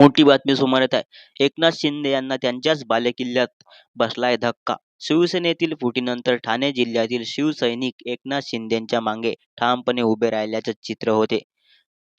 मोठी बातमी समोर येत आहे. एकनाथ शिंदे यांना त्यांच्याच बालेकिल्ल्यात बसलाय धक्का. शिवसेनेतील फुटीनंतर ठाणे जिल्ह्यातील शिवसैनिक एकनाथ शिंदेच्या मागे ठामपणे उभे राहिल्याचं चित्र होते.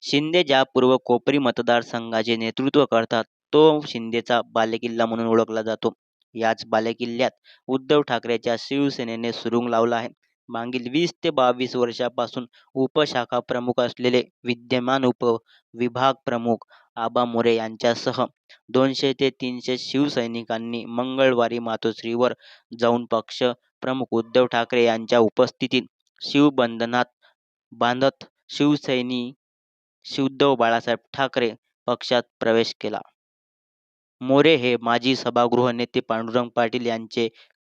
शिंदे ज्या पूर्व कोपरी मतदारसंघाचे नेतृत्व करतात तो शिंदेचा बालेकिल्ला म्हणून ओळखला जातो. याच बालेकिल्ल्यात उद्धव ठाकरेच्या शिवसेनेने सुरुंग लावला आहे. मागील वीस ते बावीस वर्षापासून उपशाखा प्रमुख असलेले विद्यमान उपविभाग प्रमुख आबा मोरे यांच्यासह दोनशे ते तीनशे शिवसैनिकांनी मंगळवारी मातोश्रीवर जाऊन पक्ष प्रमुख उद्धव ठाकरे यांच्या उपस्थितीत शिवबंधनात बांधत शिवसैनी शिवद्धव बाळासाहेब ठाकरे पक्षात प्रवेश केला. मोरे हे माजी सभागृह नेते पांडुरंग पाटील यांचे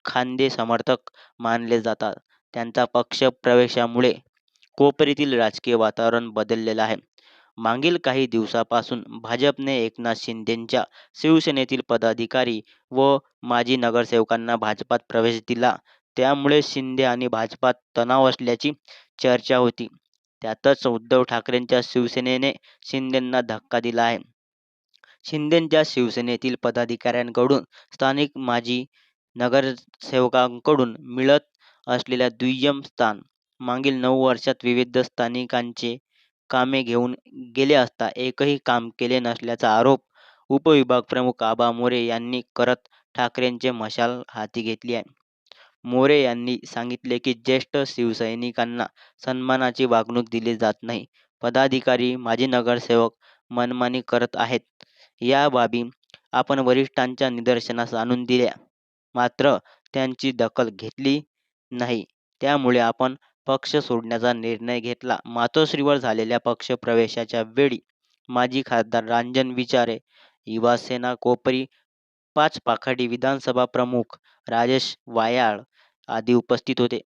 खांदे समर्थक मानले जातात. त्यांचा पक्ष प्रवेशामुळे कोपरीतील राजकीय वातावरण बदललेलं आहे. मागील काही दिवसापासून भाजपने एकनाथ शिंदेंच्या शिवसेनेतील पदाधिकारी व माजी नगरसेवकांना भाजपात प्रवेश दिला. त्यामुळे शिंदे आणि भाजपात तणाव असल्याची चर्चा होती. त्यातच उद्धव ठाकरेंच्या शिवसेनेने शिंदेंना धक्का दिला आहे. शिंदेंच्या शिवसेनेतील पदाधिकाऱ्यांकडून स्थानिक माजी नगरसेवकांकडून मिळत असलेल्या दुय्यम स्थान मागील नऊ वर्षात विविध स्थानिकांचे कामे घेऊन गेले असता एकही काम केले नसल्याचा आरोप उपविभाग प्रमुख आबा मोरे यांनी करत ठाकरेंचे मशाल हाती घेतली आहे. मोरे यांनी सांगितले की ज्येष्ठ शिवसैनिकांना सन्मानाची वागणूक दिली जात नाही. पदाधिकारी माजी नगरसेवक मनमानी करत आहेत. या बाबी आपण वरिष्ठांच्या निदर्शनास आणून दिल्या. मात्र त्यांची दखल घेतली नाही. त्यामुळे आपण पक्ष सोडण्याचा निर्णय घेतला. मातोश्रीवर झालेल्या पक्ष प्रवेशाच्या वेळी माजी खासदार रांजन विचारे युवासेना कोपरी पाच पाखाडी विधानसभा प्रमुख राजेश वायाळ आदी उपस्थित होते.